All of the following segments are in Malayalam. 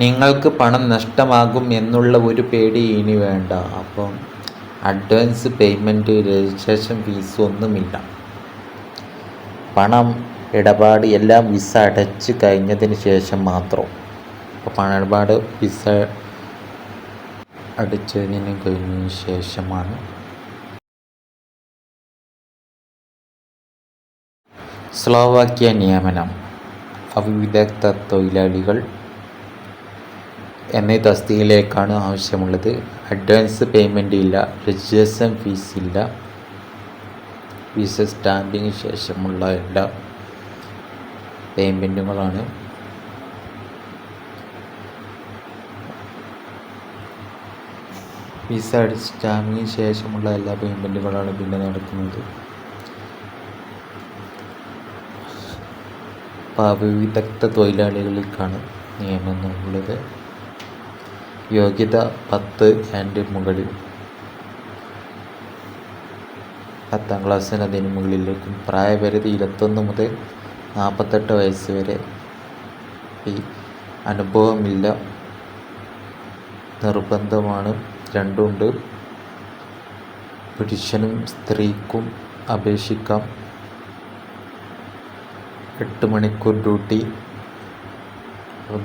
നിങ്ങൾക്ക് പണം നഷ്ടമാകും എന്നുള്ള ഒരു പേടി ഇനി വേണ്ട. അപ്പം അഡ്വാൻസ് പേയ്മെന്റ് രജിസ്ട്രേഷൻ ഫീസ് ഒന്നുമില്ല. പണം ഇടപാട് എല്ലാം വിസ അടച്ച് കഴിഞ്ഞതിന് ശേഷം മാത്രം. അപ്പോൾ പണ ഇടപാട് വിസ അടിച്ചതിന് കഴിഞ്ഞതിന് ശേഷമാണ്. സ്ലോവാക്യ നിയമനം. അവിദഗ്ധ തൊഴിലാളികൾ എന്നീ തസ്തികയിലേക്കാണ് ആവശ്യമുള്ളത്. അഡ്വാൻസ് പേയ്മെന്റ് ഇല്ല രജിസ്ട്രേഷൻ ഫീസ് ഇല്ല വിസ സ്റ്റാമ്പിന് ശേഷമുള്ള എല്ലാ പേയ്മെന്റുകളാണ് വിസ സ്റ്റാമ്പിന് ശേഷമുള്ള എല്ലാ പേയ്മെന്റുകളാണ് പിന്നെ നടക്കുന്നത്. അപ്പോൾ വിദഗ്ധ തൊഴിലാളികൾക്കാണ് നിയമനമുള്ളത് യോഗ്യത പത്ത് ആൻഡ് മുകളിൽ. പത്താം ക്ലാസ്സിന് അതിന് മുകളിലേക്കും. പ്രായപരിധി ഇരുപത്തൊന്ന് മുതൽ നാൽപ്പത്തെട്ട് വയസ്സ് വരെ. ഈ അനുഭവമില്ല. നിർബന്ധമാണ്. രണ്ടുണ്ട്. പുരുഷനും സ്ത്രീക്കും അപേക്ഷിക്കാം. എട്ട് മണിക്കൂർ ഡ്യൂട്ടി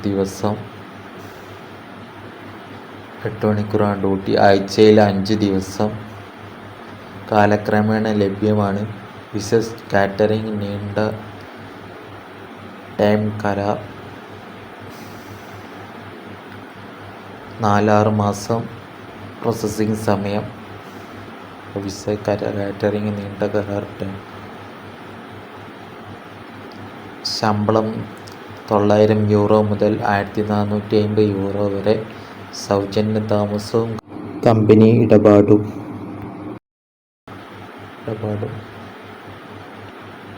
ദിവസം. എട്ട് മണിക്കൂറാണ് ഡ്യൂട്ടി. ആഴ്ചയിൽ അഞ്ച് ദിവസം കാലക്രമേണ ലഭ്യമാണ്. ബിസിനസ് കാറ്ററിംഗ് നീണ്ട ടൈം കരാർ നാലാറ് മാസം പ്രോസസ്സിംഗ് സമയം കരാർ കാറ്ററിംഗ് നീണ്ട കരാർ ടൈം. ശമ്പളം തൊള്ളായിരം യൂറോ മുതൽ ആയിരത്തി നാനൂറ്റി അമ്പത് യൂറോ വരെ സൗജന്യ താമസവും കമ്പനി ഇടപാടും. ഇടപാടും.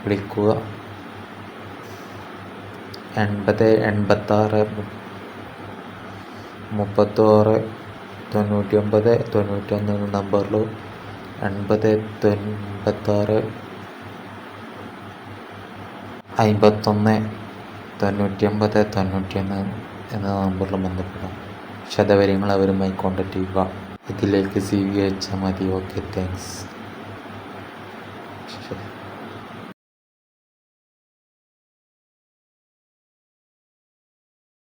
വിളിക്കുക. എൺപത് എൺപത്താറ് മുപ്പത്താറ് തൊണ്ണൂറ്റി ഒമ്പത് തൊണ്ണൂറ്റൊന്ന് എന്ന നമ്പറിലും എൺപത് തൊൻപത്താറ് അമ്പത്തൊന്ന് തൊണ്ണൂറ്റി ഒമ്പത് തൊണ്ണൂറ്റിയൊന്ന് എന്ന നമ്പറിൽ ബന്ധപ്പെടാം. വിശദവിവരങ്ങൾ അവരുമായി കോൺടാക്റ്റ് ചെയ്യുക. ഇതിലേക്ക് സി വി അയച്ചാൽ മതി. Okay thanks